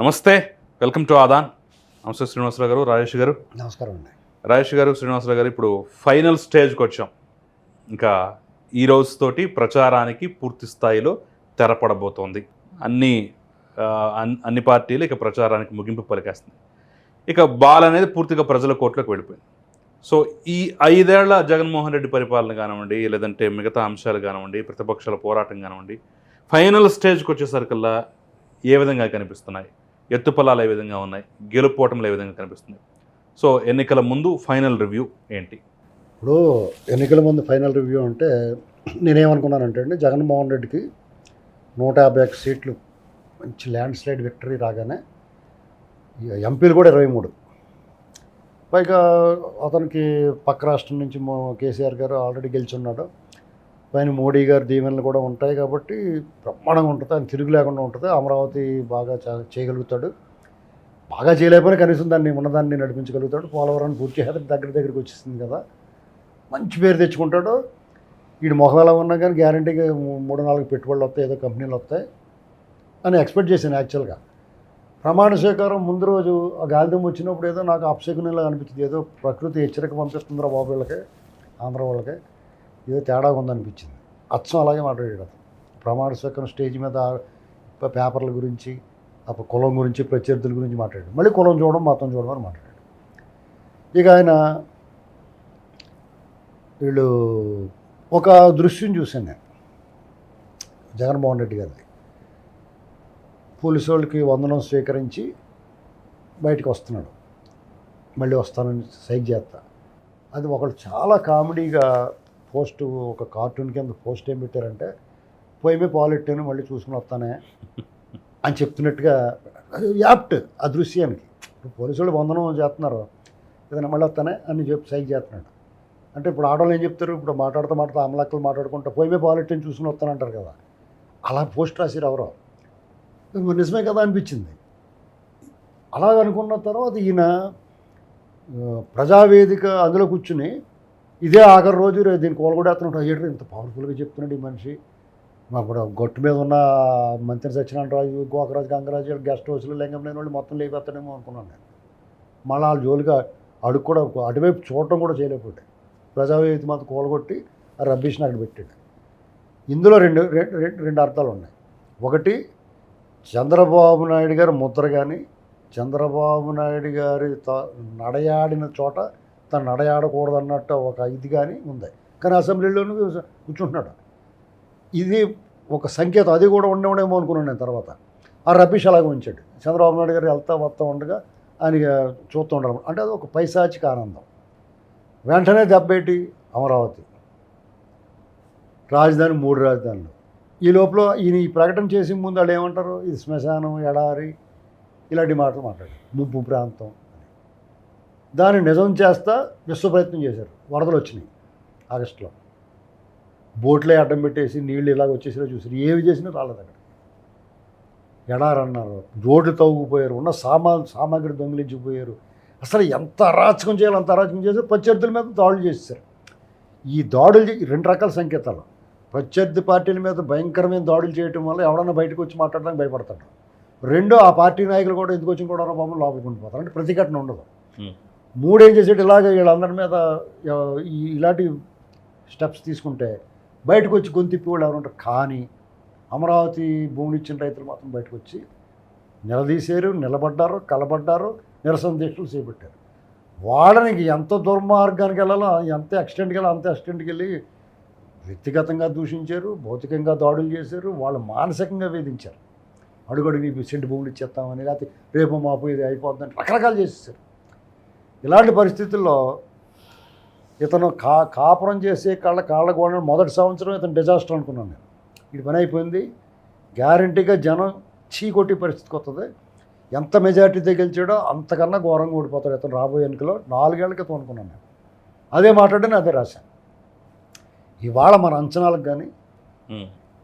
నమస్తే welcome to Aadan. నమస్తే శ్రీనివాసరావు గారు రాజేష్ గారు. నమస్కారం అండి. రాజేష్ గారు శ్రీనివాసరావు గారు ఇప్పుడు ఫైనల్ స్టేజ్కి వచ్చాం. ఇంకా ఈ రోజుతోటి ప్రచారానికి పూర్తి స్థాయిలో తెరపడబోతోంది. అన్ని అన్ని పార్టీలు ఇక ప్రచారానికి ముగింపు పలికేస్తుంది ఇక బాల్ అనేది పూర్తిగా ప్రజల కోట్లోకి వెళ్ళిపోయింది. సో ఈ ఐదేళ్ళ జగన్మోహన్ రెడ్డి పరిపాలన కానివ్వండి లేదంటే మిగతా అంశాలు కానివ్వండి ప్రతిపక్షాల పోరాటం కానివ్వండి ఫైనల్ స్టేజ్కి వచ్చేసరికల్లా ఏ విధంగా కనిపిస్తున్నాయి? ఎత్తుపల్లాలు ఏ విధంగా ఉన్నాయి గెలుపోవటంలు ఏ విధంగా కనిపిస్తుంది సో ఎన్నికల ముందు ఫైనల్ రివ్యూ ఏంటి? ఇప్పుడు ఎన్నికల ముందు ఫైనల్ రివ్యూ అంటే నేనేమనుకున్నానంటే అండి జగన్మోహన్ రెడ్డికి నూట యాభై ఒక్క సీట్లు మంచి ల్యాండ్ స్లైడ్ విక్టరీ రాగానే ఎంపీలు కూడా ఇరవై మూడు. పైగా అతనికి పక్క రాష్ట్రం నుంచి కేసీఆర్ గారు ఆల్రెడీ గెలిచి ఉన్నాడు. పైన మోడీ గారు దీవెనలు కూడా ఉంటాయి కాబట్టి బ్రహ్మాండంగా ఉంటుంది. ఆయన తిరుగు లేకుండా ఉంటుంది. అమరావతి బాగా చేయగలుగుతాడు. బాగా చేయలేకపోయినా కనీసం దాన్ని ఉన్నదాన్ని నడిపించగలుగుతాడు. పోలవరాన్ని పూర్తి చేత దగ్గర దగ్గరికి వచ్చేసింది కదా. మంచి పేరు తెచ్చుకుంటాడు. వీడు మొహం ఎలా ఉన్నా కానీ గ్యారంటీగా మూడు నాలుగు పెట్టుబడులు వస్తాయి. ఏదో కంపెనీలు వస్తాయి. అని ఎక్స్పెక్ట్ చేశాను యాక్చువల్గా. ప్రమాణ స్వీకారం ముందు రోజు ఆ గాలిదం వచ్చినప్పుడు ఏదో నాకు అప్సెకునిలా అనిపించింది. ఏదో ప్రకృతి హెచ్చరిక పంపిస్తుందిరా బాబు వీళ్ళకి ఆంధ్ర వాళ్ళకి. ఏదో తేడా ఉందనిపించింది. అచ్చం అలాగే మాట్లాడాడు అతను. ప్రమాణ స్వీకరణ స్టేజ్ మీద పేపర్ల గురించి అప్పుడు కులం గురించి ప్రత్యర్థుల గురించి మాట్లాడాడు. మళ్ళీ కులం చూడడం మతం చూడడం అని మాట్లాడాడు. ఇక ఆయన వీళ్ళు ఒక దృశ్యం చూశాను నేను. జగన్మోహన్ రెడ్డి గారిది. పోలీసు వాళ్ళకి వందనం స్వీకరించి బయటకు వస్తున్నాడు. మళ్ళీ వస్తానని సైక్ చేస్తా. అది ఒకళ్ళు చాలా కామెడీగా పోస్ట్ ఒక కార్టూన్ కింద పోస్ట్ ఏం పెట్టారంటే పోయి మీద పాలెట్టాను మళ్ళీ చూసుకుని వస్తానే అని చెప్తున్నట్టుగా యాప్ట్ ఆ దృశ్యానికి. ఇప్పుడు పోలీసు వాళ్ళు వందనం చేస్తున్నారు. ఏదైనా మళ్ళీ వస్తానే అని చెప్పి సైజ్ చేస్తున్నాడు. అంటే ఇప్పుడు ఆడవాళ్ళు ఏం చెప్తారు? ఇప్పుడు మాట్లాడుతూ మాట్లాడుతూ అమలక్కలు మాట్లాడుకుంటా పోయి మీద పాలెట్టాను చూసుకుని వస్తానంటారు కదా. అలా పోస్ట్ రాసిరు ఎవరో. నిజమే కదా అనిపించింది. అలా అనుకున్న తర్వాత ఈయన ప్రజావేదిక అందులో కూర్చుని ఇదే ఆఖరి రోజు రే దీన్ని కోలగొడేస్తున్నాడు అయ్యాడు ఇంత పవర్ఫుల్గా చెప్తున్నాడు ఈ మనిషి. అప్పుడు గొట్టు మీద ఉన్న మంత్రి సత్యనారాయణరాజు గోకరాజు గంగరాజు గెస్ట్ హౌస్లో లింగం లేని వాళ్ళు మొత్తం లేపేస్తాడేమో అనుకున్నాను నేను. మళ్ళీ వాళ్ళ జోలిగా అడుగు కూడా అటువైపు చూడటం కూడా చేయలేకపోయాడు. ప్రజావేది మాత్రం కూలగొట్టి ఆ రబ్బీష్ని అక్కడ పెట్టాడు. ఇందులో రెండు రెండు రెండు- రెండు అర్థాలు ఉన్నాయి. ఒకటి చంద్రబాబు నాయుడు గారు ముద్ర కానీ చంద్రబాబు నాయుడు గారి త- నడయాడిన చోట తను నడయాడకూడదు అన్నట్టు ఒక ఇది కానీ ఉంది. కానీ అసెంబ్లీలోనూ కూర్చుంటున్నాడు. ఇది ఒక సంకేతం. అది కూడా ఉండేమో అనుకున్నాను నేను తర్వాత. ఆ రబీష్ అలాగే ఉంచాడు. చంద్రబాబు నాయుడు గారు వెళ్తా వస్తూ ఉండగా ఆయన చూస్తూ ఉండాలి. అంటే అది ఒక పైశాచిక ఆనందం. వెంటనే దెబ్బేటి అమరావతి. రాజధాని మూడు రాజధానులు. ఈ లోపల ఈయన ఈ ప్రకటన చేసే ముందు వాళ్ళు ఏమంటారు? ఇది శ్మశానం ఎడారి ఇలాంటి మాటలు మాట్లాడారు. ముంపు ప్రాంతం. దాన్ని నిజం చేస్తా విశ్వ ప్రయత్నం చేశారు. వరదలు వచ్చినాయి ఆగస్టులో. బోట్లే అడ్డం పెట్టేసి నీళ్ళు ఇలాగ వచ్చేసినా చూసారు ఏవి చేసినా రాలేదు అక్కడ. ఎడారన్నారు. రోడ్లు తవ్వుకుపోయారు. ఉన్న సామా సామాగ్రి దొంగిలించిపోయారు. అసలు ఎంత అరాచకం చేయాలి అంత అరాచకం చేసి ప్రత్యర్థుల మీద దాడులు చేశారు. ఈ దాడులు రెండు రకాల సంకేతాలు. ప్రత్యర్థి పార్టీల మీద భయంకరమైన దాడులు చేయటం వల్ల ఎవడన్నా బయటకు వచ్చి మాట్లాడడానికి భయపడతాడు. రెండో ఆ పార్టీ నాయకులు కూడా ఎందుకు వచ్చి కూడా బాబు లోపలికి ఉండిపోతారు. అంటే ప్రతిఘటన ఉండదు. మూడేం చేసేటి? ఇలాగ వీళ్ళందరి మీద ఇలాంటి స్టెప్స్ తీసుకుంటే బయటకు వచ్చి గొంతిప్పి వాళ్ళు ఎవరు ఉంటారు? కానీ అమరావతి భూమిని ఇచ్చిన రైతులు మాత్రం బయటకు వచ్చి నిలదీశారు నిలబడ్డారు కలబడ్డారు నిరసన దీక్షలు చేపట్టారు. వాళ్ళని ఎంత దుర్మార్గానికి వెళ్ళాలో ఎంత ఎక్స్టెంట్కి వెళ్ళాలో అంత ఎక్స్టెంట్కి వెళ్ళి వ్యక్తిగతంగా దూషించారు భౌతికంగా దాడులు చేశారు వాళ్ళు మానసికంగా వేధించారు. అడుగడుగు నీకు సెంటు భూములు ఇచ్చేస్తామని లేకపోతే రేపు మాపు ఇది అయిపోతుందని రకరకాలు చేసేసారు ఇలాంటి పరిస్థితుల్లో ఇతను కా కాపురం చేసే కాళ్ళ కాళ్ళ గోడ మొదటి సంవత్సరం ఇతను డిజాస్టర్ అనుకున్నాను నేను. ఇది పని అయిపోయింది. గ్యారంటీగా జనం చీ కొట్టి పరిస్థితికి వస్తుంది ఎంత మెజార్టీతో గెలిచాడో అంతకన్నా ఘోరంగా ఓడిపోతాడు ఇతను రాబోయే ఎన్నికలో నాలుగేళ్ళ క్రితం అనుకున్నాను నేను. అదే మాట్లాడి అదే రాశాను. ఇవాళ మన అంచనాలకు కానీ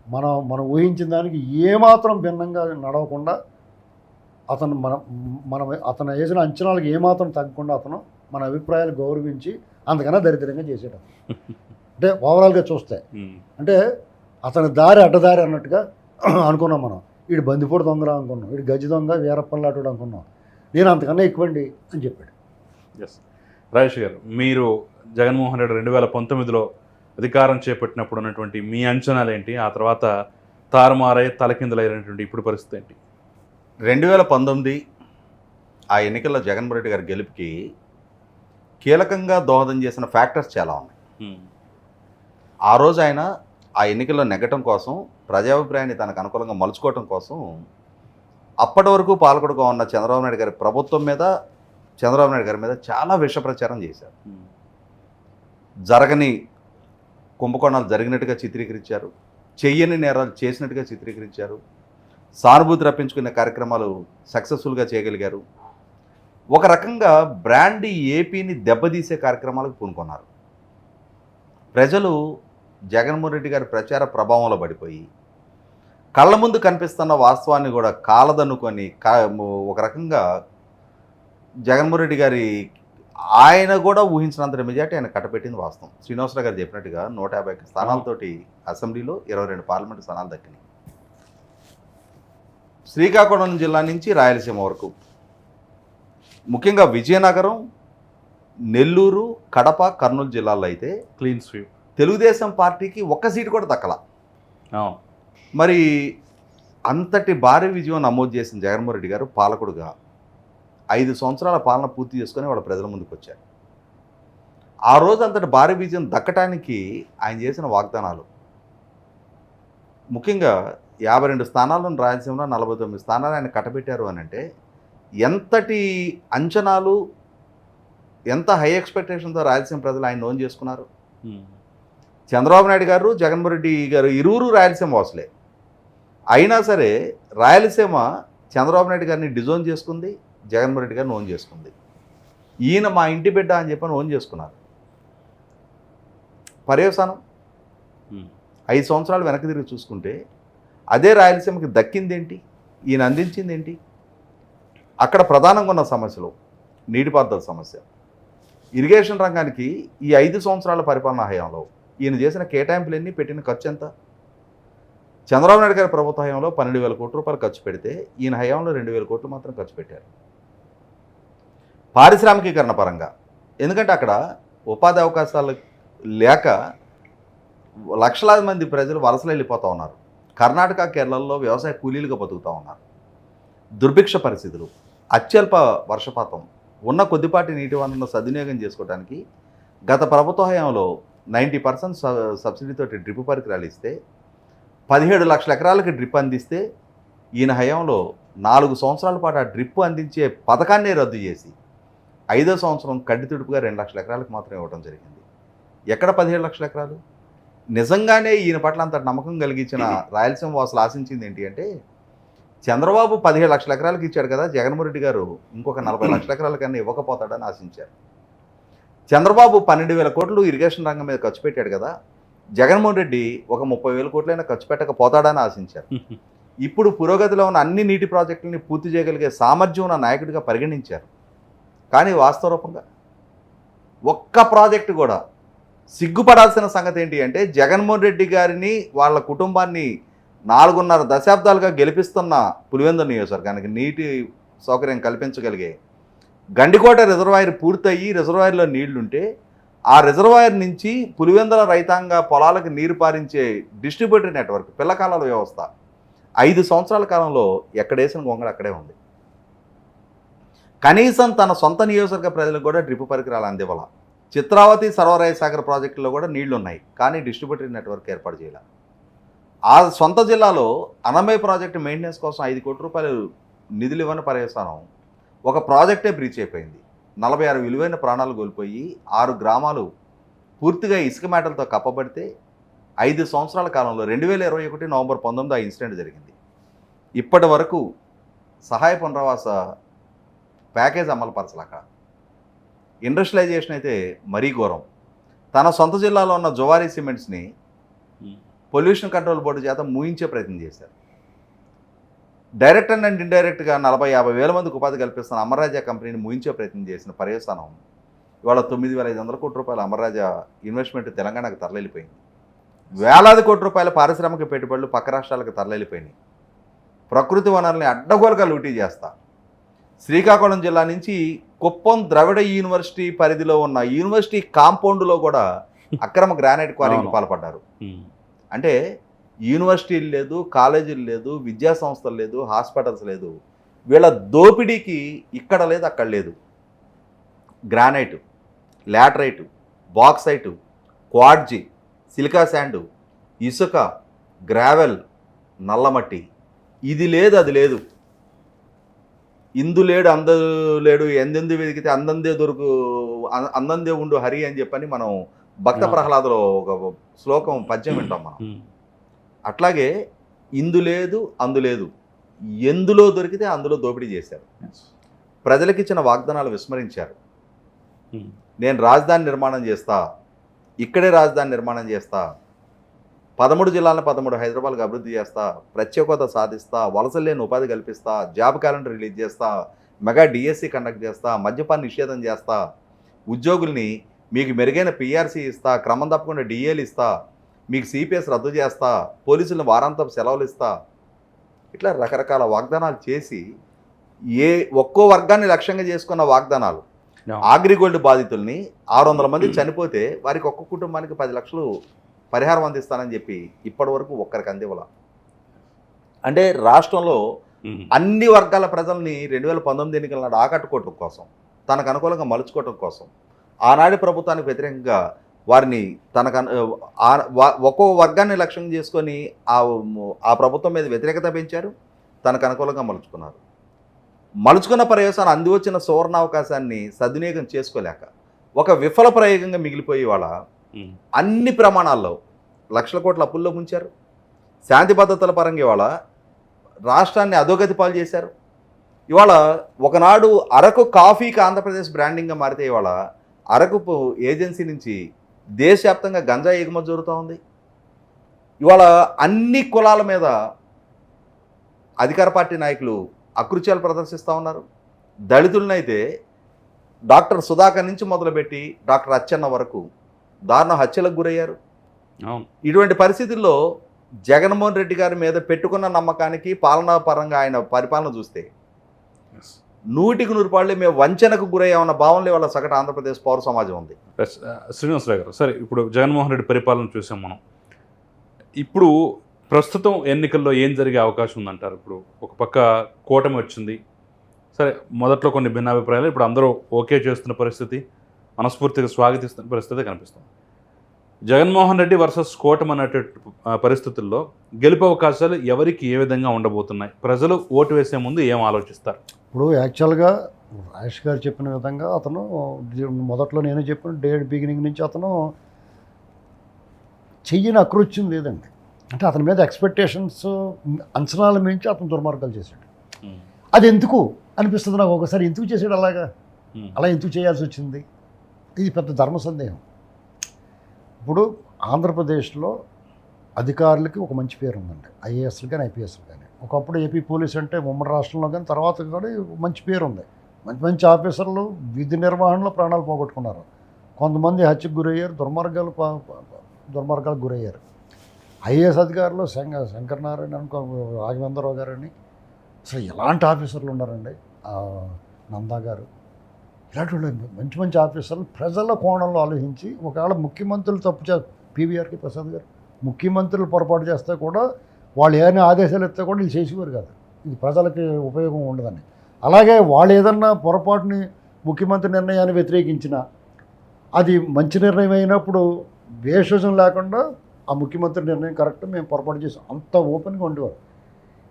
మనం మనం ఊహించిన దానికి ఏమాత్రం భిన్నంగా నడవకుండా అతను మన మనం అతను వేసిన అంచనాలకు ఏమాత్రం తగ్గకుండా అతను మన అభిప్రాయాలు గౌరవించి అంతకన్నా దరిద్రంగా చేసేయడం అంటే ఓవరాల్గా చూస్తే. అంటే అతని దారి అడ్డదారి అన్నట్టుగా అనుకున్నాం మనం. వీడు బందిపోటు దొంగరా అనుకున్నాం. వీడు గజ్జి దొంగ వీరప్పల్లాటుడు అనుకున్నాం. నేను అంతకన్నా ఎక్కువండి అని చెప్పాడు. ఎస్ రాజేష్ గారు మీరు జగన్మోహన్ రెడ్డి రెండు వేల పంతొమ్మిదిలో అధికారం చేపట్టినప్పుడు ఉన్నటువంటి మీ అంచనాలు ఏంటి ఆ తర్వాత తారుమారై తలకిందులైనటువంటి ఇప్పుడు పరిస్థితి ఏంటి? రెండు వేల పంతొమ్మిది ఆ ఎన్నికల్లో జగన్మోహన్ రెడ్డి గారి గెలుపుకి కీలకంగా దోహదం చేసిన ఫ్యాక్టర్స్ చాలా ఉన్నాయి. ఆ రోజు ఆయన ఆ ఎన్నికల్లో నెగ్గటం కోసం ప్రజాభిప్రాయాన్ని తనకు అనుకూలంగా మలుచుకోవటం కోసం అప్పటి వరకు పాల్గొడుగా ఉన్న చంద్రబాబు నాయుడు గారి ప్రభుత్వం మీద చంద్రబాబు నాయుడు గారి మీద చాలా విష ప్రచారం చేశారు. జరగని కుంభకోణాలు జరిగినట్టుగా చిత్రీకరించారు. చెయ్యని నేరాలు చేసినట్టుగా చిత్రీకరించారు. సానుభూతి రప్పించుకునే కార్యక్రమాలు సక్సెస్ఫుల్గా చేయగలిగారు. ఒక రకంగా బ్రాండ్ ఏపీని దెబ్బతీసే కార్యక్రమాలకు పూనుకున్నారు. ప్రజలు జగన్మోహన్ రెడ్డి గారి ప్రచార ప్రభావంలో పడిపోయి కళ్ళ ముందు కనిపిస్తున్న వాస్తవాన్ని కూడా కాలదనుకొని కా ఒక రకంగా జగన్మోహన్ రెడ్డి గారి ఆయన కూడా ఊహించినంత మెజార్టీ ఆయన కట్టపెట్టింది వాస్తవం. శ్రీనివాసరావు గారు చెప్పినట్టుగా నూట యాభై స్థానాలతోటి అసెంబ్లీలో ఇరవై రెండు పార్లమెంటు స్థానాలు దక్కినాయి. శ్రీకాకుళం జిల్లా నుంచి రాయలసీమ వరకు. ముఖ్యంగా విజయనగరం నెల్లూరు కడప కర్నూలు జిల్లాల్లో అయితే క్లీన్ స్వీప్. తెలుగుదేశం పార్టీకి ఒక్క సీటు కూడా దక్కల. మరి అంతటి భారీ విజయం నమోదు చేసిన జగన్మోహన్ రెడ్డి గారు పాలకుడుగా ఐదు సంవత్సరాల పాలన పూర్తి చేసుకొని వాళ్ళ ప్రజల ముందుకు వచ్చారు. ఆ రోజు అంతటి భారీ విజయం దక్కటానికి ఆయన చేసిన వాగ్దానాలు. ముఖ్యంగా యాభై రెండు స్థానాలను రాయలసీమలో నలభై తొమ్మిది స్థానాలు ఆయన కట్టబెట్టారు అని అంటే ఎంతటి అంచనాలు ఎంత హై ఎక్స్పెక్టేషన్తో రాయలసీమ ప్రజలు ఆయన నోన్ చేసుకున్నారు? చంద్రబాబు నాయుడు గారు జగన్మోహన్ రెడ్డి గారు ఇరువురు రాయలసీమ వాసులే. అయినా సరే రాయలసీమ చంద్రబాబు నాయుడు గారిని డిజోన్ చేసుకుంది జగన్మోహన్ రెడ్డి గారిని ఓన్ చేసుకుంది. ఈయన మా ఇంటి బిడ్డ అని చెప్పని ఓన్ చేసుకున్నారు. పర్యవసానం. ఐదు సంవత్సరాలు వెనక్కి తిరిగి చూసుకుంటే అదే రాయలసీమకి దక్కిందేంటి? ఈయన అందించింది ఏంటి అక్కడ ప్రధానంగా ఉన్న సమస్యలు నీటిపారుదల సమస్య. ఇరిగేషన్ రంగానికి ఈ ఐదు సంవత్సరాల పరిపాలనా హయాంలో ఈయన చేసిన కేటాయింపులన్నీ పెట్టిన ఖర్చు ఎంత చంద్రబాబు నాయుడు గారి ప్రభుత్వ హయాంలో పన్నెండు వేల కోట్ల రూపాయలు ఖర్చు పెడితే ఈయన హయాంలో రెండు వేల కోట్లు మాత్రం ఖర్చు పెట్టారు. పారిశ్రామికీకరణ పరంగా. ఎందుకంటే అక్కడ ఉపాధి అవకాశాలు లేక లక్షలాది మంది ప్రజలు వలసలు వెళ్ళిపోతూ ఉన్నారు. కర్ణాటక కేరళలో వ్యవసాయ కూలీలుగా బతుకుతూ ఉన్నారు. దుర్భిక్ష పరిస్థితులు అత్యల్ప వర్షపాతం ఉన్న కొద్దిపాటి నీటి వనరులను సద్వినియోగం చేసుకోవడానికి గత ప్రభుత్వ హయాంలో నైంటీ పర్సెంట్ సబ్సిడీతో డ్రిప్ పరికరాలు ఇస్తే పదిహేడు లక్షల ఎకరాలకి డ్రిప్ అందిస్తే ఈయన హయాంలో నాలుగు సంవత్సరాల పాటు ఆ డ్రిప్ అందించే పథకాన్నే రద్దు చేసి ఐదో సంవత్సరం కడ్డి తుడుపుగా రెండు లక్షల ఎకరాలకు మాత్రం ఇవ్వడం జరిగింది. ఎక్కడ పదిహేడు లక్షల ఎకరాలు? నిజంగానే ఈయన పట్ల అంత నమ్మకం కలిగించిన రాయలసీమ వాసులు ఆశించింది ఏంటి అంటే చంద్రబాబు పదిహేడు లక్షల ఎకరాలకు ఇచ్చాడు కదా జగన్మోహన్ రెడ్డి గారు ఇంకొక నలభై లక్షల ఎకరాల కన్నా ఇవ్వకపోతాడని ఆశించారు. చంద్రబాబు పన్నెండు వేల కోట్లు ఇరిగేషన్ రంగం మీద ఖర్చు పెట్టాడు కదా జగన్మోహన్ రెడ్డి ఒక ముప్పై వేల కోట్లైనా ఖర్చు పెట్టకపోతాడని ఆశించారు. ఇప్పుడు పురోగతిలో ఉన్న అన్ని నీటి ప్రాజెక్టులని పూర్తి చేయగలిగే సామర్థ్యం ఉన్న నాయకుడిగా పరిగణించారు. కానీ వాస్తవ రూపంగా ఒక్క ప్రాజెక్టు కూడా సిగ్గుపడాల్సిన సంగతి ఏంటి అంటే జగన్మోహన్ రెడ్డి గారిని వాళ్ళ కుటుంబాన్ని నాలుగున్నర దశాబ్దాలుగా గెలిపిస్తున్న పులివెందు నియోజకవర్గానికి నీటి సౌకర్యం కల్పించగలిగే గండికోట రిజర్వాయర్ పూర్తయ్యి రిజర్వాయర్లో నీళ్ళుంటే ఆ రిజర్వాయర్ నుంచి పులివెందుల రైతాంగ పొలాలకు నీరు పారించే డిస్ట్రిబ్యూటర్ నెట్వర్క్ పిల్లకాలాల వ్యవస్థ ఐదు సంవత్సరాల కాలంలో ఎక్కడేసిన గొంగళ అక్కడే ఉంది. కనీసం తన సొంత నియోజకవర్గ ప్రజలకు కూడా డ్రిప్ పరికరాలు అందివ్వాలి? చిత్రావతి సర్వరాయ సాగర్ ప్రాజెక్టులో కూడా నీళ్ళు ఉన్నాయి కానీ డిస్ట్రిబ్యూటరీ నెట్వర్క్ ఏర్పాటు చేయాలి. ఆ సొంత జిల్లాలో అనమయ ప్రాజెక్టు మెయింటెనెన్స్ కోసం ఐదు కోట్ల రూపాయలు నిధులు ఇవ్వని పర్యవసానం ఒక ప్రాజెక్టే బ్రీచ్ అయిపోయింది. నలభై ఆరు విలువైన ప్రాణాలు కోల్పోయి ఆరు గ్రామాలు పూర్తిగా ఇసుక మేటలతో కప్పబడితే ఐదు సంవత్సరాల కాలంలో రెండు వేల ఇరవై ఒకటి నవంబర్ పంతొమ్మిది ఆ ఇన్సిడెంట్ జరిగింది. ఇప్పటి వరకు సహాయ పునరావాస ప్యాకేజ్ అమలు అక్కడ ఇండస్ట్రియలైజేషన్ అయితే మరీ ఘోరం. తన సొంత జిల్లాలో ఉన్న జువారీ సిమెంట్స్ని ఉమ్, పొల్యూషన్ కంట్రోల్ బోర్డు చేత మూయించే ప్రయత్నం చేశారు. డైరెక్ట్ అండ్ ఇండైరెక్ట్గా నలభై యాభై వేల మందికి ఉపాధి కల్పిస్తున్న అమర్రాజా కంపెనీని మూయించే ప్రయత్నం చేసిన పర్యవసానం ఇవాళ తొమ్మిది వేల ఐదు వందల కోట్ల రూపాయల అమర్రాజా ఇన్వెస్ట్మెంట్ తెలంగాణకు తరలిపోయింది. వేలాది కోట్ల రూపాయల పారిశ్రామిక పెట్టుబడులు పక్క రాష్ట్రాలకు తరలిపోయినాయి. ప్రకృతి వనరుల్ని అడ్డగోలుగా లూటీ చేస్తా. శ్రీకాకుళం జిల్లా నుంచి కుప్పం ద్రవిడ యూనివర్సిటీ పరిధిలో ఉన్న యూనివర్సిటీ కాంపౌండ్లో కూడా అక్రమ గ్రానైట్ క్వారీకి. పాల్పడ్డారు. అంటే యూనివర్సిటీలు లేదు కాలేజీలు లేదు విద్యా సంస్థలు లేదు హాస్పిటల్స్ లేదు. వీళ్ళ దోపిడీకి ఇక్కడ లేదు అక్కడ లేదు. Granite laterite bauxite quartz silica sand ఇసుక గ్రావెల్ నల్లమట్టి. ఇది లేదు అది లేదు. ఇందు లేడు అంద లేడు ఎందెందు వెతికితే అందందే దొరుకు అందందే ఉండు హరి అని చెప్పని మనం భక్త. ప్రహ్లాదలో ఒక శ్లోకం పద్యం వింటాం మనం. అట్లాగే ఇందు లేదు అందు లేదు ఎందులో దొరికితే అందులో దోపిడీ చేశారు. ప్రజలకు ఇచ్చిన వాగ్దానాలు విస్మరించారు. నేను రాజధాని నిర్మాణం చేస్తా ఇక్కడే రాజధాని నిర్మాణం చేస్తా పదమూడు జిల్లాలను పదమూడు హైదరాబాద్కి అభివృద్ధి చేస్తా ప్రత్యేకత సాధిస్తా వలసలు లేని ఉపాధి కల్పిస్తా జాబ్ క్యాలెండర్ రిలీజ్ చేస్తా మెగా డిఎస్సి కండక్ట్ చేస్తా మద్యపాన నిషేధం చేస్తా ఉద్యోగుల్ని మీకు మెరుగైన పిఆర్సీ ఇస్తా క్రమం తప్పకుండా డిఏలు ఇస్తా మీకు సిపిఎస్ రద్దు చేస్తా పోలీసులను వారాంతపు సెలవులు ఇస్తా ఇట్లా రకరకాల వాగ్దానాలు చేసి ఏ ఒక్కో వర్గాన్ని లక్ష్యంగా చేసుకున్న వాగ్దానాలు Yeah. అగ్రిగోల్డ్ బాధితుల్ని ఆరు వందల మంది చనిపోతే వారికి ఒక్క కుటుంబానికి పది లక్షలు పరిహారం అందిస్తానని చెప్పి ఇప్పటి వరకు ఒక్కరికి అందివ్వాల అంటే రాష్ట్రంలో. అన్ని వర్గాల ప్రజల్ని రెండు వేల పంతొమ్మిది ఎన్నికల నాడు ఆకట్టుకోవటం కోసం తనకు అనుకూలంగా మలుచుకోవటం కోసం ఆనాటి ప్రభుత్వానికి వ్యతిరేకంగా వారిని తనకు ఒక్కో వర్గాన్ని లక్ష్యం చేసుకొని ఆ ఆ ప్రభుత్వం మీద వ్యతిరేకత పెంచారు తనకు అనుకూలంగా మలుచుకున్నారు మలుచుకున్న ప్రయోజనాన్ని అంది వచ్చిన సువర్ణ అవకాశాన్ని సద్వినియోగం చేసుకోలేక ఒక విఫల ప్రయోగంగా మిగిలిపోయి వాళ్ళ. అన్ని ప్రమాణాల్లో లక్షల కోట్ల అప్పుల్లో ముంచారు. శాంతి భద్రతల పరంగా ఇవాళ రాష్ట్రాన్ని అధోగతి పాలు చేశారు. ఇవాళ ఒకనాడు అరకు కాఫీకి ఆంధ్రప్రదేశ్ బ్రాండింగ్గా మారితే ఇవాళ అరకు ఏజెన్సీ నుంచి దేశవ్యాప్తంగా గంజా ఎగుమతి జరుగుతూ ఉంది. ఇవాళ అన్ని కులాల మీద అధికార పార్టీ నాయకులు అకృత్యాలు ప్రదర్శిస్తూ ఉన్నారు. దళితులనైతే డాక్టర్ సుధాకర్ నుంచి మొదలుపెట్టి డాక్టర్ అచ్చెన్న వరకు దారుణ హత్యలకు గురయ్యారు. అవును. ఇటువంటి పరిస్థితుల్లో జగన్మోహన్ రెడ్డి గారి మీద పెట్టుకున్న నమ్మకానికి పాలనా పరంగా ఆయన పరిపాలన చూస్తే. నూటికి నూరు పాళ్ళు మేము వంచనకు గురయ్యామన్న భావనలో వాళ్ళ సగటు ఆంధ్రప్రదేశ్ పౌర సమాజం ఉంది. ఆ, శ్రీనివాసరావు గారు సరే ఇప్పుడు జగన్మోహన్ రెడ్డి పరిపాలన చూసాం మనం. ఇప్పుడు ప్రస్తుతం ఎన్నికల్లో ఏం జరిగే అవకాశం ఉందంటారు? ఇప్పుడు ఒక పక్క కూటమి వచ్చింది. సరే మొదట్లో కొన్ని భిన్నాభిప్రాయాలు ఇప్పుడు అందరూ ఓకే చేస్తున్న పరిస్థితి. మనస్ఫూర్తిగా స్వాగతిస్తున్న పరిస్థితి కనిపిస్తుంది. జగన్మోహన్ రెడ్డి వర్సెస్ కూటమి అనేటట్టు ఆ, పరిస్థితుల్లో గెలుపు అవకాశాలు ఎవరికి ఏ విధంగా ఉండబోతున్నాయి? ప్రజలు ఓటు వేసే ముందు ఏం ఆలోచిస్తారు? ఇప్పుడు యాక్చువల్గా రాజేష్ గారు చెప్పిన విధంగా అతను మొదట్లో నేను చెప్పిన డేట్ బిగినింగ్ నుంచి అతను చెయ్యని అకృత్యం లేదండి. అంటే అతని మీద ఎక్స్పెక్టేషన్స్ అంచనాల మించి అతను దుర్మార్గాలు చేశాడు. అది ఎందుకు అనిపిస్తుంది నాకు ఒకసారి? ఎందుకు చేశాడు అలాగా. అలా ఎందుకు చేయాల్సి వచ్చింది? ఇది పెద్ద ధర్మ సందేహం. ఇప్పుడు ఆంధ్రప్రదేశ్లో అధికారులకి ఒక మంచి పేరు ఉందండి ఐఏఎస్లు కానీ ఐపీఎస్లు కానీ. ఒకప్పుడు ఏపీ పోలీస్ అంటే ఉమ్మడి రాష్ట్రంలో కానీ తర్వాత కూడా మంచి పేరు ఉంది మంచి మంచి ఆఫీసర్లు విధి నిర్వహణలో ప్రాణాలు పోగొట్టుకున్నారు. కొంతమంది హత్యకు గురయ్యారు దుర్మార్గాలు పా- దుర్మార్గాలకు గురయ్యారు. ఐఏఎస్ అధికారులు శంక శంకరనారాయణ అనుకో రాఘవేంద్రరావు గారని. అసలు ఎలాంటి ఆఫీసర్లు ఉన్నారండి? నందా గారు. ఇలాంటి వాళ్ళు మంచి మంచి ఆఫీసర్లు ప్రజల కోణంలో ఆలోచించి ఒకవేళ ముఖ్యమంత్రులు తప్పు చే పీవీఆర్కి ప్రసాద్ గారు ముఖ్యమంత్రులు పొరపాటు చేస్తే కూడా వాళ్ళు ఏమైనా ఆదేశాలు ఇస్తే కూడా వీళ్ళు చేసేవారు కాదు. ఇది ప్రజలకి ఉపయోగం ఉండదని. అలాగే వాళ్ళు ఏదన్నా పొరపాటుని ముఖ్యమంత్రి నిర్ణయాన్ని వ్యతిరేకించిన అది మంచి నిర్ణయం అయినప్పుడు వేషజం లేకుండా ఆ ముఖ్యమంత్రి నిర్ణయం కరెక్ట్ మేము పొరపాటు చేసాం. అంత ఓపెన్గా ఉండేవారు.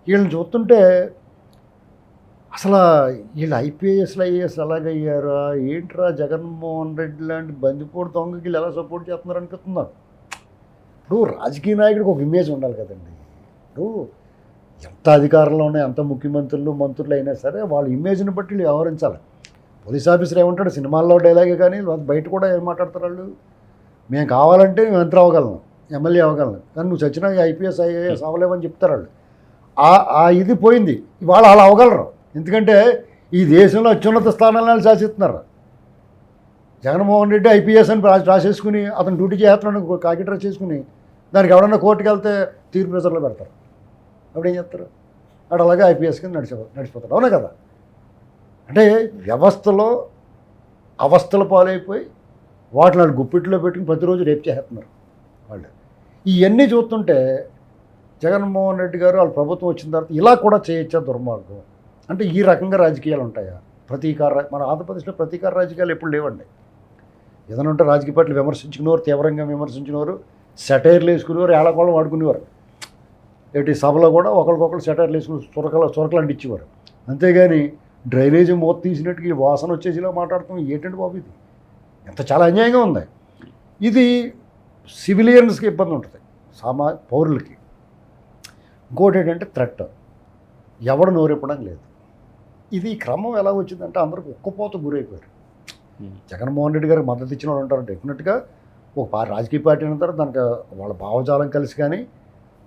వీళ్ళని చూస్తుంటే అసలు వీళ్ళు ఐపీఎస్లు ఐఏఎస్ ఎలాగయ్యారా? ఏంట్రా జగన్మోహన్ రెడ్డి లాంటి బందిపోటు దొంగకి వీళ్ళు ఎలా సపోర్ట్ చేస్తున్నారు అనిపిస్తుంది? నాకు. ఇప్పుడు రాజకీయ నాయకుడికి ఒక ఇమేజ్ ఉండాలి కదండి. ఇప్పుడు ఎంత అధికారంలో ఉన్నాయి ఎంత ముఖ్యమంత్రులు మంత్రులు అయినా సరే వాళ్ళ ఇమేజ్ని బట్టి వీళ్ళు వ్యవహరించాలి. పోలీస్ ఆఫీసర్ ఏమంటాడు? సినిమాల్లో డైలాగే కానీ బయట కూడా ఏం మాట్లాడతారు వాళ్ళు? మేము కావాలంటే మేము మంత్రి అవ్వగలను ఎమ్మెల్యే అవ్వగలను కానీ నువ్వు చచ్చినా ఐపీఎస్ ఐఏఎస్ అవ్వలేమని చెప్తారు వాళ్ళు. ఆ ఇది పోయింది. ఇవాళ అలా అవ్వగలరు. ఎందుకంటే ఈ దేశంలో అత్యున్నత స్థానాలను శాసిస్తున్నారు. జగన్మోహన్ రెడ్డి ఐపీఎస్ అని రాసేసుకుని అతను డ్యూటీ చేస్తున్నాడు కాకి చేసుకుని దానికి ఎవడన్నా కోర్టుకు వెళ్తే తీర్పు ప్రజల్లో పెడతారు. అప్పుడు ఏం చేస్తారు? అక్కడ అలాగే ఐపీఎస్ కింద నడిచి నడిచిపోతాడు అవునా కదా? అంటే వ్యవస్థలో అవస్థల పాలైపోయి వాటిని వాళ్ళు గుప్పిట్లో పెట్టుకుని ప్రతిరోజు రేపు చేస్తున్నారు వాళ్ళు. ఇవన్నీ చూస్తుంటే జగన్మోహన్ రెడ్డి గారు వాళ్ళ ప్రభుత్వం వచ్చిన తర్వాత ఇలా కూడా చేయొచ్చా దుర్మార్గం? అంటే ఈ రకంగా రాజకీయాలు ఉంటాయా? ప్రతీకార మన ఆంధ్రప్రదేశ్లో ప్రతీకార రాజకీయాలు ఎప్పుడు లేవండి. ఏదైనా ఉంటే రాజకీయ పార్టీలు విమర్శించుకునేవారు తీవ్రంగా విమర్శించినవారు సెటైర్లు వేసుకునేవారు ఏళ్ళకోళ్ళం వాడుకునేవారు. ఏటి సభలో కూడా ఒకరికొకరు సెటైర్లు వేసుకుని చురకలు చురకలు అంటించేవారు. అంతేగాని డ్రైనేజీ మూత తీసినట్టుగా ఈ వాసన వచ్చేసిలా మాట్లాడుతాం ఏంటంటే బాబు ఇది? ఎంత చాలా అన్యాయంగా ఉంది. ఇది సివిలియన్స్కి ఇబ్బంది ఉంటుంది సామా పౌరులకి. ఇంకోటి ఏంటంటే థ్రెట్ ఎవడు నోరెప్పడం లేదు. ఇది క్రమం ఎలా వచ్చిందంటే అందరికి ఒక్కపోత గురైపోయారు. జగన్మోహన్ రెడ్డి గారికి మద్దతు ఇచ్చిన వాళ్ళు ఉంటారు. డెఫినెట్గా ఒక రాజకీయ పార్టీ అంటారు దానికి వాళ్ళ భావజాలం కలిసి కానీ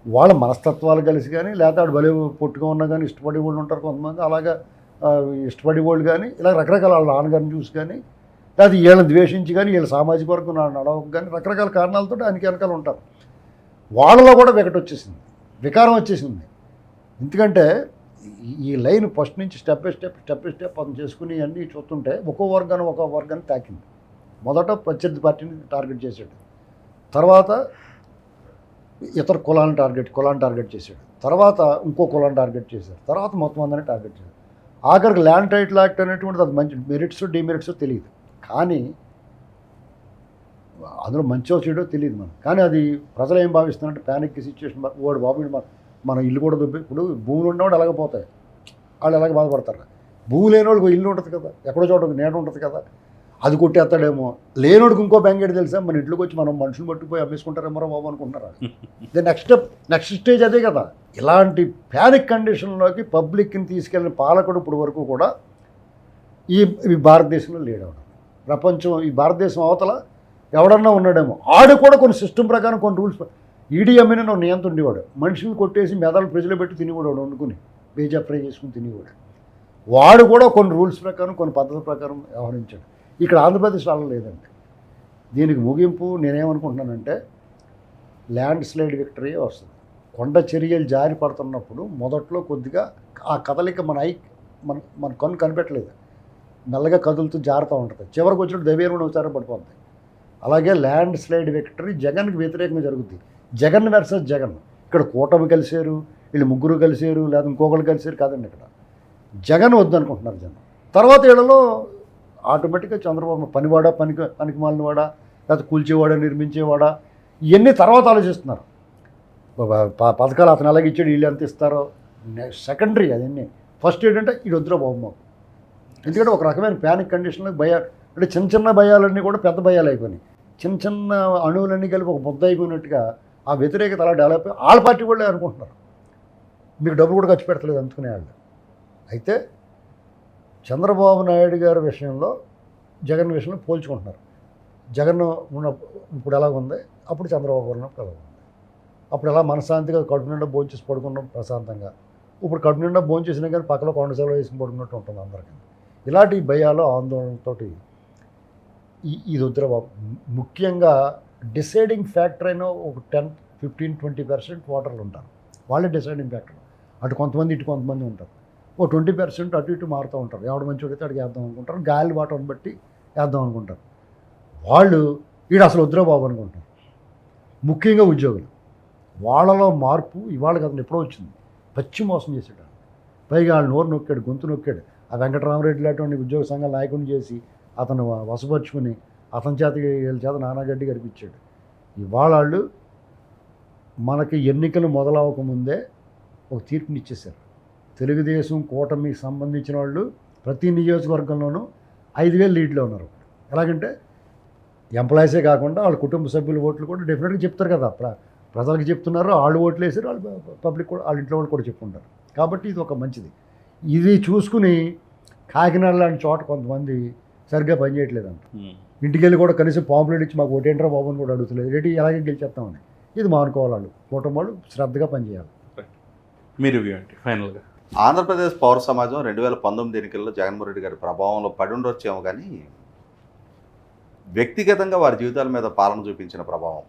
వాళ్ళ మనస్తత్వాలు కలిసి కానీ లేకపోతే ఆడు బలి పొట్టుగా ఉన్నా కానీ ఇష్టపడే వాళ్ళు ఉంటారు కొంతమంది. అలాగా ఇష్టపడే వాళ్ళు కానీ ఇలా రకరకాల వాళ్ళ నాన్నగారిని చూసి కానీ లేకపోతే వీళ్ళని ద్వేషించి కానీ వీళ్ళ సామాజిక వర్గం నడవక కానీ రకరకాల కారణాలతో ఆయనకి వెనకాల ఉంటారు. వాళ్ళలో కూడా వికట వచ్చేసింది. వికారం వచ్చేసింది. ఎందుకంటే ఈ- లైన్ ఫస్ట్ నుంచి step by step step by step అతను చేసుకుని అన్నీ చూస్తుంటే ఒక్కో వర్గాన్ని ఒక్కో వర్గాన్ని తాకింది. మొదట ప్రత్యర్థి పార్టీని టార్గెట్ చేశాడు. తర్వాత ఇతర కులాలను టార్గెట్ కులాన్ని టార్గెట్ చేశాడు. తర్వాత ఇంకో కులాన్ని టార్గెట్ చేశాడు. తర్వాత మొత్తం అందరినీ టార్గెట్ చేశాడు. ఆఖరికి ల్యాండ్ టైటిల్ యాక్ట్ అనేటువంటిది అది మంచి మెరిట్స్ డిమెరిట్స్ తెలియదు. కానీ అందులో మంచో చెడో తెలియదు మనం కానీ అది ప్రజలు ఏం భావిస్తున్నారంటే ప్యానిక్ సిచ్యువేషన్ వాడు బాబు వీడు మన మన ఇల్లు కూడా దొబ్బి ఇప్పుడు భూములు ఉన్నవాడు అలాగే పోతాయి. వాళ్ళు అలాగే బాధపడతారు. భూమి లేని వాళ్ళకి ఇల్లు ఉంటుంది కదా ఎక్కడో చోట నీడ ఉంటుంది కదా అది కొట్టేస్తాడేమో. లేనోడికి ఇంకో బ్యాంకెట్ తెలుసా? మన ఇంట్లోకి వచ్చి మనం మనుషులు పట్టుకుపోయి అమ్మేసుకుంటారేమో బాబు అనుకుంటున్నారా? The next step next stage అదే కదా. ఇలాంటి ప్యానిక్ కండిషన్లోకి పబ్లిక్ని తీసుకెళ్ళిన పాలకుడు ఇప్పుడు వరకు కూడా ఈ ఈ భారతదేశంలో లేడవడం. ప్రపంచం ఈ భారతదేశం అవతల ఎవడన్నా ఉన్నాడేమో. ఆడు కూడా కొన్ని సిస్టమ్ ప్రకారం కొన్ని రూల్స్ ఈడీఎంని నువ్వు నియంత్రణ ఉండేవాడు మనుషులు కొట్టేసి మెదలు ప్రజలు పెట్టి తినేవాడు వండుకుని. బీజా ఫ్రై చేసుకుని తినేవాడు. వాడు కూడా కొన్ని రూల్స్ ప్రకారం కొన్ని పద్ధతుల ప్రకారం వ్యవహరించాడు. ఇక్కడ ఆంధ్రప్రదేశ్ అలా లేదండి. దీనికి ముగింపు నేనేమనుకుంటున్నానంటే ల్యాండ్ స్లైడ్ విక్టరీ వస్తుంది. కొండ చర్యలు జారి పడుతున్నప్పుడు మొదట్లో కొద్దిగా ఆ కదలిక మన ఐ మన మన కన్ను కనిపెట్టలేదు. మెల్లగా కదులుతూ జారుతూ ఉంటుంది. చివరికి వచ్చినప్పుడు దైవేరుడు ఒకసారి పడిపోతుంది అలాగే ల్యాండ్ స్లైడ్ విక్టరీ జగన్కి వ్యతిరేకంగా జరుగుతుంది జగన్ వర్సెస్ జగన్. ఇక్కడ కూటమి కలిసారు వీళ్ళు ముగ్గురు కలిసారు లేదా ఇంకొకరు కలిసారు కాదండి ఇక్కడ. జగన్ వద్దనుకుంటున్నారు జనం. తర్వాత వీళ్ళలో ఆటోమేటిక్గా చంద్రబాబు పనివాడా పనికి పనికి మాలినవాడా లేకపోతే కూల్చేవాడా నిర్మించేవాడా ఇవన్నీ తర్వాత ఆలోచిస్తున్నారు. పథకాలు అతను ఎలాగ ఇచ్చాడు వీళ్ళు ఎంత ఇస్తారో సెకండరీ అవన్నీ ఫస్ట్ ఏంటంటే ఇది వద్దురా బాబు మాకు. ఎందుకంటే ఒక రకమైన ప్యానిక్ కండిషన్లో భయాలు అంటే చిన్న చిన్న భయాలన్నీ కూడా పెద్ద భయాలు అయిపోయినాయి. చిన్న చిన్న అణువులన్నీ కలిపి ఒక ముద్ద అయిపోయినట్టుగా ఆ వ్యతిరేకత అలా డెవలప్ వాళ్ళ పార్టీ వాళ్ళే అనుకుంటున్నారు. మీకు డబ్బులు కూడా ఖర్చు పెడతలేదు అందుకునే వాళ్ళు. అయితే చంద్రబాబు నాయుడు గారి విషయంలో జగన్ విషయంలో పోల్చుకుంటున్నారు. జగన్ ఉన్న ఇప్పుడు ఎలా ఉంది? అప్పుడు చంద్రబాబు ఉన్నప్పుడు ఎలా ఉంది? అప్పుడు ఎలా మనశ్శాంతిగా కడుపు నిండా భోంచేసి పడుకున్నాం ప్రశాంతంగా? ఇప్పుడు కడుపు నిండా భోంచేసినా కానీ పక్కన కొండ సెలవు వేసుకుని పడుకున్నట్టు ఉంటుంది అందరికీ. ఇలాంటి భయాలు ఆందోళనతోటి ఈ ఇది వద్దురా బాబు ముఖ్యంగా డిసైడింగ్ ఫ్యాక్టర్ అయిన ఒక టెన్ ఫిఫ్టీన్ ట్వంటీ పర్సెంట్ ఓటర్లు ఉంటారు. వాళ్ళే డిసైడింగ్ ఫ్యాక్టర్. అటు కొంతమంది ఇటు కొంతమంది ఉంటారు. ఓ ట్వంటీ పర్సెంట్ అటు ఇటు మారుతూ ఉంటారు. ఎవడు మంచి అయితే అడిగి వేద్దాం అనుకుంటారు. గాలి వాటర్ని బట్టి వేద్దాం అనుకుంటారు. వాళ్ళు వీడు అసలు వద్దురా బాబు అనుకుంటారు. ముఖ్యంగా ఉద్యోగులు. వాళ్ళలో మార్పు ఇవాళ కదా ఎప్పుడో వచ్చింది. పచ్చి మోసం చేసేటాడు పైగా వాళ్ళు నోరు నొక్కాడు గొంతు నొక్కాడు. ఆ వెంకటరామరెడ్డి లాంటి ఉద్యోగ సంఘం నాయకుడిని చేసి అతను వసపరుచుకుని అతని చేత వీళ్ళ చేత నానాగడ్డి గడిపించాడు ఇవాళ వాళ్ళు మనకి ఎన్నికలు మొదలవకముందే ఒక తీర్పునిచ్చేశారు తెలుగుదేశం కూటమికి సంబంధించిన వాళ్ళు ప్రతి నియోజకవర్గంలోనూ ఐదు వేలు లీడ్లో ఉన్నారు. ఎలాగంటే ఎంప్లాయీసే కాకుండా వాళ్ళ కుటుంబ సభ్యుల ఓట్లు కూడా డెఫినెట్గా చెప్తారు కదా. ప్ర- ప్రజలకు చెప్తున్నారు వాళ్ళు ఓట్లు వేసారు వాళ్ళు పబ్లిక్ కూడా వాళ్ళ ఇంట్లో వాళ్ళు కూడా చెప్పుకుంటారు. కాబట్టి ఇది ఒక మంచిది. ఇది చూసుకుని కాకినాడ లాంటి చోట కొంతమంది సరిగ్గా పనిచేయట్లేదంట ఇంటికి వెళ్ళి కూడా కనీసం పాంప్లెట్ ఇచ్చి మాకు ఓటేంట్రా బాబు అని కూడా అడుగుతలేదు. రెడీ ఎలాగే గెలిచేస్తామని ఇది మానుకోవాలి వాళ్ళు కూటమి వాళ్ళు శ్రద్ధగా పనిచేయాలి. మీ రివ్యూ ఏంటి? ఫైనల్గా ఆంధ్రప్రదేశ్ పౌర సమాజం రెండు వేల పంతొమ్మిది ఎన్నికల్లో జగన్మోహన్ రెడ్డి గారి ప్రభావంలో పడి ఉండొచ్చేమో కానీ వ్యక్తిగతంగా వారి జీవితాల మీద పాలన చూపించిన ప్రభావం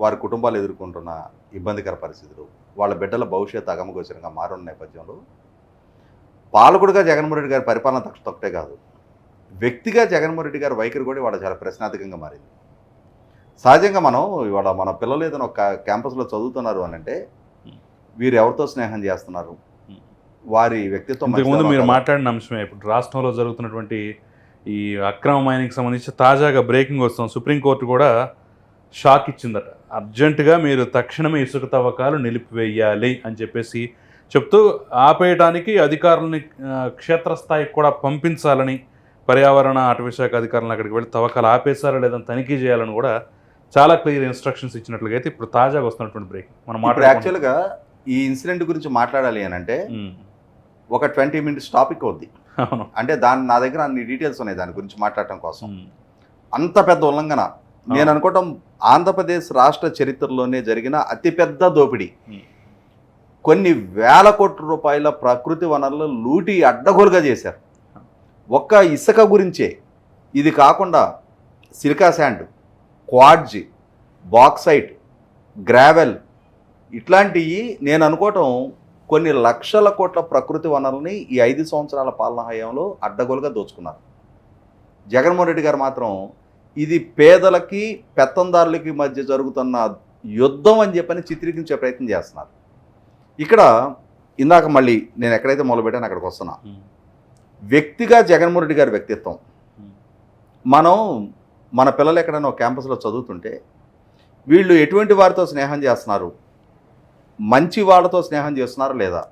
వారి కుటుంబాలు ఎదుర్కొంటున్న ఇబ్బందికర పరిస్థితులు వాళ్ళ బిడ్డల భవిష్యత్తు అగమగోచరంగా మారున్న నేపథ్యంలో పాలకుడుగా జగన్మోహన్ రెడ్డి గారి పరిపాలన తక్ష తొక్కటే కాదు. వ్యక్తిగా జగన్మోహన్ రెడ్డి గారి వైఖరి కూడా ఇవాళ చాలా ప్రశ్నార్థకంగా మారింది. సహజంగా మనం ఇవాళ మన పిల్లలు ఏదైనా ఒక క్యాంపస్లో చదువుతున్నారు అని అంటే వీరు ఎవరితో స్నేహం చేస్తున్నారు? వారి వ్యక్తిత్వం ఇంతకుముందు మంచిదా మీరు? మాట్లాడిన అంశమే ఇప్పుడు రాష్ట్రంలో జరుగుతున్నటువంటి ఈ అక్రమ మైనింగ్ సంబంధించి తాజాగా బ్రేకింగ్ వస్తుంది. సుప్రీంకోర్టు కూడా షాక్ ఇచ్చిందట. అర్జెంటుగా మీరు తక్షణమే ఇసుక తవ్వకాలు నిలిపివేయాలి అని చెప్పేసి చెప్తూ ఆపేయడానికి అధికారులని క్షేత్రస్థాయికి కూడా పంపించాలని పర్యావరణ అటవీ శాఖ అధికారులను అక్కడికి వెళ్ళి తవ్వకాలు ఆపేశారా లేదని తనిఖీ చేయాలని కూడా చాలా క్లియర్ ఇన్స్ట్రక్షన్స్ ఇచ్చినట్లుగా అయితే ఇప్పుడు తాజాగా వస్తున్నటువంటి బ్రేక్. మనం మాట్లాడుకుంటున్నాం. యాక్చువల్గా ఈ ఇన్సిడెంట్ గురించి మాట్లాడాలి అని అంటే ఒక ట్వంటీ మినిట్స్ టాపిక్ అవుద్ది. అంటే దాని నా దగ్గర అన్ని డీటెయిల్స్ ఉన్నాయి దాని గురించి మాట్లాడటం కోసం. అంత పెద్ద ఉల్లంఘన. నేను అనుకోవటం ఆంధ్రప్రదేశ్ రాష్ట్ర చరిత్రలోనే జరిగిన అతిపెద్ద దోపిడీ. కొన్ని వేల కోట్ల రూపాయల ప్రకృతి వనరులు లూటి అడ్డగోలుగా చేశారు. ఒక్క ఇసుక గురించే. ఇది కాకుండా silica sand quartz bauxite gravel ఇట్లాంటివి నేను అనుకోవటం కొన్ని లక్షల కోట్ల ప్రకృతి వనరుల్ని ఈ ఐదు సంవత్సరాల పాలన హయాంలో అడ్డగోలుగా దోచుకున్నారు. జగన్మోహన్ రెడ్డి గారు మాత్రం ఇది పేదలకి పెత్తందారులకి మధ్య జరుగుతున్న యుద్ధం అని చెప్పని చిత్రీకరించే ప్రయత్నం చేస్తున్నారు. ఇక్కడ ఇందాక మళ్ళీ నేను ఎక్కడైతే మొదలుపెట్టాను అక్కడికి వస్తున్నా. వ్యక్తిగా జగన్మోహన్ రెడ్డి గారి వ్యక్తిత్వం. మనం మన పిల్లలు ఎక్కడైనా క్యాంపస్లో చదువుతుంటే వీళ్ళు ఎటువంటి వారితో స్నేహం చేస్తున్నారు? మంచి వాళ్ళతో స్నేహం చేస్తున్నారు లేదా?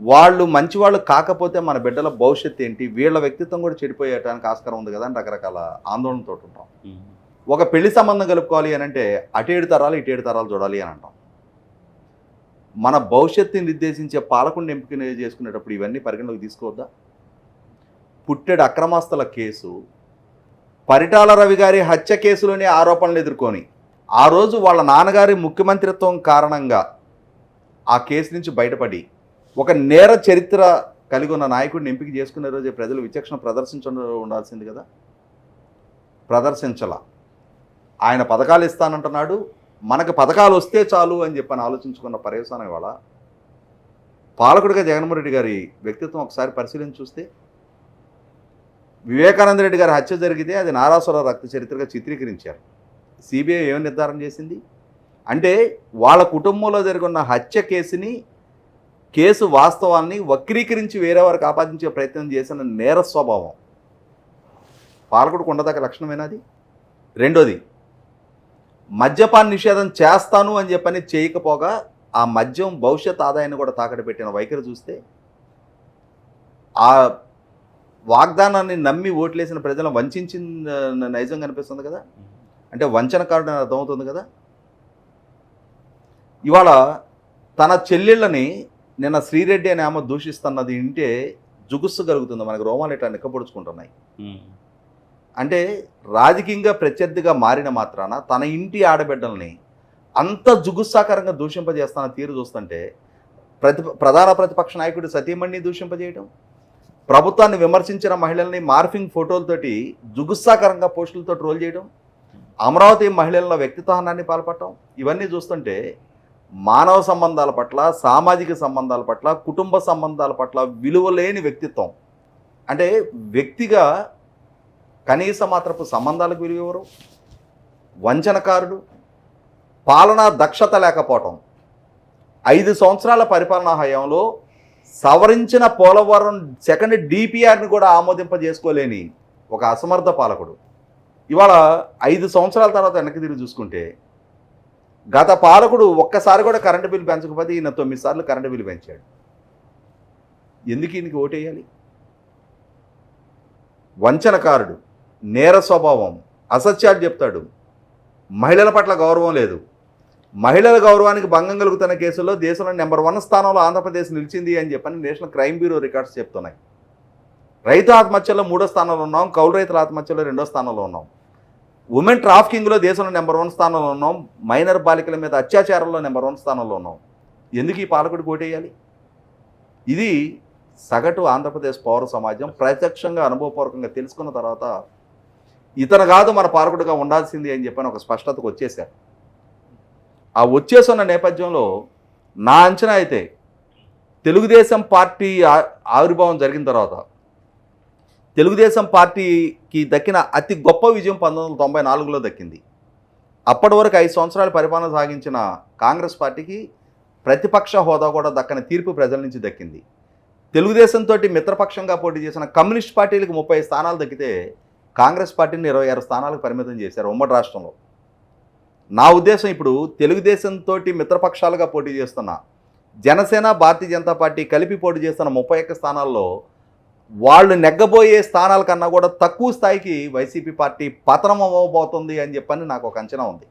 వాళ్ళు మంచి వాళ్ళు కాకపోతే మన బిడ్డల భవిష్యత్తు ఏంటి? వీళ్ళ వ్యక్తిత్వం కూడా చెడిపోయేటానికి ఆస్కారం ఉంది కదా అని రకరకాల ఆందోళనతో ఉంటాం. ఒక పెళ్ళి సంబంధం కలుపుకోవాలి అని అంటే అటేడు తరాలు ఇటేడు తరాలు చూడాలి అని అంటాం. మన భవిష్యత్తుని నిర్దేశించే పాలకుడిని ఎంపిక చేసుకునేటప్పుడు ఇవన్నీ పరిగణలోకి తీసుకోవద్దా? పుట్టెడు అక్రమాస్తుల కేసు పరిటాల రవి గారి హత్య కేసులోనే ఆరోపణలు ఎదుర్కొని ఆ రోజు వాళ్ళ నాన్నగారి ముఖ్యమంత్రిత్వం కారణంగా ఆ కేసు నుంచి బయటపడి ఒక నేర చరిత్ర కలిగి ఉన్న నాయకుడిని ఎంపిక చేసుకునే రోజే ప్రజలు విచక్షణ ప్రదర్శించడం ఉండాల్సింది కదా? ప్రదర్శించాల. ఆయన పథకాలు ఇస్తానంటున్నాడు మనకు పథకాలు వస్తే చాలు అని చెప్పని ఆలోచించుకున్న పర్యవసానం ఇవాళ. పాలకుడిగా జగన్మోహన్ రెడ్డి గారి వ్యక్తిత్వం ఒకసారి పరిశీలించి చూస్తే వివేకానంద రెడ్డి గారి హత్య జరిగితే అది నారాసుర రక్త చరిత్రగా చిత్రీకరించారు. సిబిఐ ఏం నిర్ధారణ చేసింది? అంటే వాళ్ళ కుటుంబంలో జరిగిన హత్య కేసుని కేసు వాస్తవాన్ని వక్రీకరించి వేరే వారికి ఆపాదించే ప్రయత్నం చేసిన నేర స్వభావం. పాలకుడికి లక్షణమేనా అది? రెండోది మద్యపాన్ నిషేధం చేస్తాను అని చెప్పని చేయకపోగా ఆ మద్యం భవిష్యత్ ఆదాయాన్ని కూడా తాకట్టు పెట్టిన వైఖరి చూస్తే ఆ వాగ్దానాన్ని నమ్మి ఓట్లేసిన ప్రజలను వంచిన నైజం కనిపిస్తుంది కదా? అంటే వంచనకారుడు అని అర్థమవుతుంది కదా? ఇవాళ తన చెల్లెళ్ళని నిన్న శ్రీరెడ్డి అనే ఆమె దూషిస్తున్నది వింటే జుగుస్సు కలుగుతుంది. మనకు రోమాలు ఇట్లా నిక్కపొడుచుకుంటున్నాయి. అంటే రాజకీయంగా ప్రత్యర్థిగా మారిన మాత్రాన తన ఇంటి ఆడబిడ్డల్ని అంత జుగుస్సాకరంగా దూషింపజేస్తున్న తీరు చూస్తుంటే ప్రతి ప్రధాన ప్రతిపక్ష నాయకుడు సతీమణిని దూషింపజేయడం ప్రభుత్వాన్ని విమర్శించిన మహిళల్ని మార్ఫింగ్ ఫోటోలతోటి జుగుస్సాకరంగా పోస్టులతో ట్రోల్ చేయడం అమరావతి మహిళల వ్యక్తిత్వాన్ని పాల్పడటం ఇవన్నీ చూస్తుంటే మానవ సంబంధాల పట్ల సామాజిక సంబంధాల పట్ల కుటుంబ సంబంధాల పట్ల విలువలేని వ్యక్తిత్వం. అంటే వ్యక్తిగా కనీస మాత్రపు సంబంధాలకు విలువ వంచనకారుడు పాలనా దక్షత లేకపోవటం. ఐదు సంవత్సరాల పరిపాలనా హయాంలో సవరించిన పోలవరం సెకండ్ డిపిఆర్ని కూడా ఆమోదింపజేసుకోలేని ఒక అసమర్థ పాలకుడు. ఇవాళ ఐదు సంవత్సరాల తర్వాత వెనక్కి తిరిగి చూసుకుంటే గత పాలకుడు ఒక్కసారి కూడా కరెంటు బిల్లు పెంచకపోతే ఈయన తొమ్మిది సార్లు కరెంటు బిల్లు పెంచాడు. ఎందుకు ఈయనకి ఓటేయాలి? వంచనకారుడు నేర స్వభావం అసత్యాలు చెప్తాడు. మహిళల పట్ల గౌరవం లేదు. మహిళల గౌరవానికి భంగం కలుగుతున్న కేసుల్లో దేశంలో నెంబర్ వన్ స్థానంలో ఆంధ్రప్రదేశ్ నిలిచింది అని చెప్పని నేషనల్ క్రైమ్ బ్యూరో రికార్డ్స్ చెప్తున్నాయి. రైతు ఆత్మహత్యలో మూడో స్థానంలో ఉన్నాం కౌలు రైతుల ఆత్మహత్యలో రెండో స్థానంలో ఉన్నాం. ఉమెన్ ట్రాఫికింగ్లో దేశంలో నెంబర్ వన్ స్థానంలో ఉన్నాం మైనర్ బాలికల మీద అత్యాచారంలో నెంబర్ వన్ స్థానంలో ఉన్నాం. ఎందుకు ఈ పాలకుడు కోటేయాలి ఇది సగటు ఆంధ్రప్రదేశ్ పౌర సమాజం ప్రత్యక్షంగా అనుభవపూర్వకంగా తెలుసుకున్న తర్వాత ఇతను కాదు మన పాలకుడిగా ఉండాల్సింది అని చెప్పని ఒక స్పష్టతకు వచ్చేసారు ఆ వచ్చేస్తున్న నేపథ్యంలో నా అంచనా అయితే తెలుగుదేశం పార్టీ ఆ- ఆవిర్భావం జరిగిన తర్వాత తెలుగుదేశం పార్టీకి దక్కిన అతి గొప్ప విజయం పంతొమ్మిది వందల తొంభై నాలుగులో దక్కింది. అప్పటి వరకు ఐదు సంవత్సరాలు పరిపాలన సాగించిన కాంగ్రెస్ పార్టీకి ప్రతిపక్ష హోదా కూడా దక్కని తీర్పు ప్రజల నుంచి దక్కింది. తెలుగుదేశంతో మిత్రపక్షంగా పోటీ చేసిన కమ్యూనిస్ట్ పార్టీలకు ముప్పై స్థానాలు దక్కితే కాంగ్రెస్ పార్టీని ఇరవై ఆరు స్థానాలకు పరిమితం చేశారు ఉమ్మడి రాష్ట్రంలో. నా ఉద్దేశం ఇప్పుడు తెలుగుదేశంతో మిత్రపక్షాలుగా పోటీ చేస్తున్న జనసేన భారతీయ జనతా పార్టీ కలిపి పోటీ చేస్తున్న ముప్పై ఒక్క స్థానాల్లో వాళ్ళు నెగ్గబోయే స్థానాల కన్నా కూడా తక్కువ స్థాయికి వైసీపీ పార్టీ పతనం అవ్వబోతుంది అని చెప్పని నాకు ఒక అంచనా ఉంది.